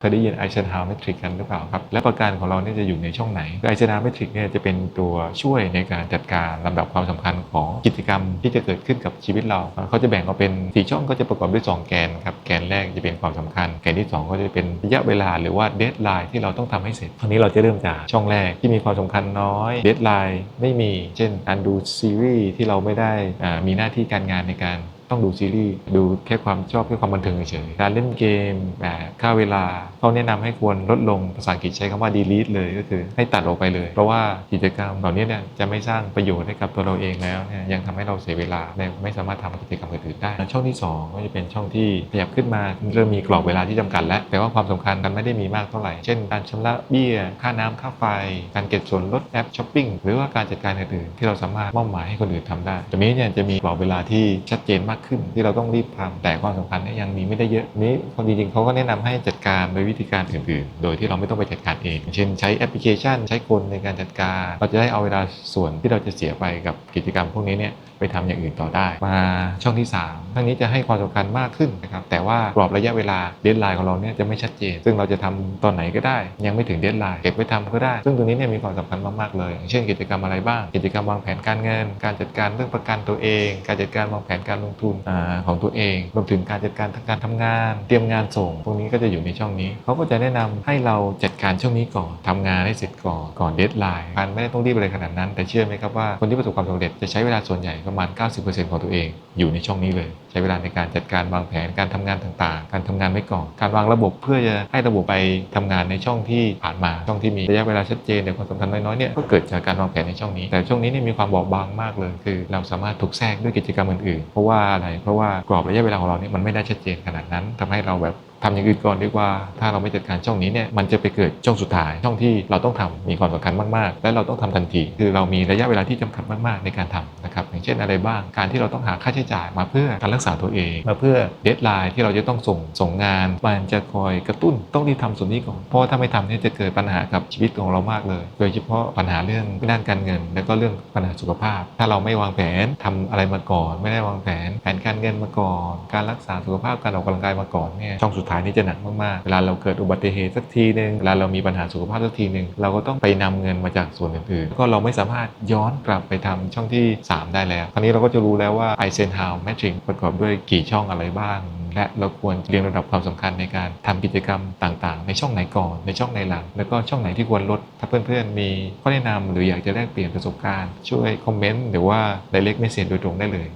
เคยได้ยินไอเซนฮาวเมทริกกันหรือเปล่าครับ และประการของเราเนี่ยจะอยู่ในช่องไหนไอเซนฮาวเมทริกเนี่ยจะเป็นตัวช่วยในการจัดการลำดับความสำคัญของกิจกรรมที่จะเกิดขึ้นกับชีวิตเรา เขาจะแบ่งออกเป็นสี่ช่องก็จะประกอบด้วย 2 แกนครับ แกนแรกจะเป็นความสำคัญ แกนที่ 2 ก็จะเป็นระยะเวลาหรือว่าเดทไลน์ที่เราต้องทำให้เสร็จคราวนี้เราจะเริ่มจากช่องแรกที่มีความสำคัญน้อยเดทไลน์ไม่มี เช่นการดูซีรีส์ที่เราไม่ได้มีหน้าที่การงานในการ ต้องดูซีรีส์ดูแค่ความชอบแค่ความบันเทิงเฉยการเล่นเกมแบบค่าเวลาเขาแนะนำให้ควรลดลงภาษาอังกฤษใช้คำว่า delete เลยก็คือให้ตัดออกไปเลย เพราะว่ากิจกรรมเหล่านี้เนี่ยจะไม่สร้างประโยชน์ให้กับตัวเราเองแล้วเนี่ยยังทำให้เราเสียเวลาไม่สามารถทำกิจกรรมอื่นๆได้ ช่องที่ 2 ก็จะเป็นช่องที่ขยับขึ้นมาเริ่มมีกรอบเวลาที่จำกัดแล้วแต่ว่าความสำคัญกันไม่ได้มีมากเท่าไหร่ เช่น การชำระเบี้ย ค่าน้ำค่าไฟ การเก็บส่วนลดแอปช้อปปิ้งหรือว่าการจัดการอื่นๆที่เราสามารถมอบหมายให้คนอื่นทำได้ตรงนี้เนี่ยจะมีกรอบเวลาที่ชัดเจนมากขึ้นที่เราต้องรีบทำแต่ความสำคัญเนี่ยยังมีไม่ได้เยอะนี้ความจริงๆเขาก็แนะนำให้จัดการโดยวิธีการอื่นๆ โดยที่เราไม่ต้องไปจัดการเอง เช่นใช้แอปพลิเคชัน ใช้คนในการจัดการ เราจะได้เอาเวลาส่วนที่เราจะเสียไปกับกิจกรรมพวกนี้เนี่ย ไปทำอย่างอื่นต่อได้ มาช่องที่3ช่องนี้จะให้ความสำคัญมากขึ้นนะครับแต่ว่ากรอบระยะเวลาเดทไลน์ของเราเนี่ยจะไม่ชัดเจน ซึ่งเราจะทำตอนไหนก็ได้ ยังไม่ถึงเดทไลน์เก็บไว้ทำก็ได้ ซึ่งตรงนี้เนี่ยมีความสำคัญมากๆเลยเช่นกิจกรรมอะไรบ้าง กิจกรรมวางแผนการเงิน การจัดการเรื่องประกันตัวเอง การจัดการวางแผนการลงทุนอของตัวเองรวมถึงการจัดการทางการทำงาน เตรียมงานส่งพวกนี้ก็จะอยู่ในช่องนี้เขาก็จะแนะนำให้เราจัดการช่วงนี้ก่อนทำงานให้เสร็จก่อนก่อนเดทไลน์การไม่ได้ต้องรีบอะไรขนาดนั้น แต่เชื่อไหมครับว่าคนที่ประสบความสำเร็จจะใช้เวลาส่วนใหญ่ประมาณ 90%ของตัวเองอยู่ในช่องนี้เลยใช้เวลาในการจัดการวางแผนการทำงานต่างๆ การทำงานไว้ก่อน การวางระบบเพื่อจะให้ระบบไปทำงานในช่องที่ผ่านมาช่องที่มีระยะเวลาชัดเจนแต่ความสำคัญน้อยๆเนี่ยก็เกิดจากการวางแผนในช่องนี้ แต่ช่วงนี้เนี่ยมีความบอบบางมากเลย คือ เราสามารถถูกแทรกด้วยกิจกรรมอื่นๆเพราะว่าอะไรเพราะว่ากรอบระยะเวลาของเราเนี่ยมันไม่ได้ชัดเจนขนาดนั้นทำให้เราแบบทำอย่างอื่นก่อนดีกว่า ถ้าเราไม่จัดการช่องนี้เนี่ย มันจะไปเกิดช่องสุดท้าย ช่องที่เราต้องทำมีความสำคัญมากๆ และเราต้องทำทันที คือเรามีระยะเวลาที่จำกัดมากๆ ในการทำนะครับ อย่างเช่นอะไรบ้าง การที่เราต้องหาค่าใช้จ่ายมาเพื่อการรักกษาตัวเอง มาเพื่อเดทไลน์ที่เราจะต้องส่งส่งงาน มันจะคอยกระตุ้นต้องรีบทำส่วนนี้ก่อน เพราะว่าถ้าไม่ทำเนี่ยจะเกิดปัญหากับชีวิตของเรามากเลย โดยเฉพาะปัญหาเรื่องด้านการเงิน แล้วก็เรื่องปัญหาสุขภาพ ถ้าเราไม่วางแผนทำอะไรมาก่อน ไม่ได้วางแผนแผนการเงินมาก่อน การรักษาสุขภาพการออกกำลังกายมาก่อนเนี่ยช่องสุดท้ายนี่จะหนักมากๆเวลาเราเกิดอุบัติเหตุสักทีหนึ่งเวลาเรามีปัญหาสุขภาพสักทีหนึ่งเราก็ต้องไปนำเงินมาจากส่วนอื่นๆก็เราไม่สามารถย้อนกลับไปทำช่องที่ 3 ได้แล้วคราวนี้เราก็จะรู้แล้วว่า Eisenhower Matrix ประกอบด้วยกี่ช่องอะไรบ้าง และเราควรเรียงระดับความสำคัญในการทำกิจกรรมต่างๆ ในช่องไหนก่อนในช่องไหนหลัง แล้วก็ช่องไหนที่ควรลด ถ้าเพื่อนๆมีข้อแนะนำหรืออยากจะแลกเปลี่ยนประสบการณ์ ช่วยคอมเมนต์หรือว่า direct message โดยตรงได้เลย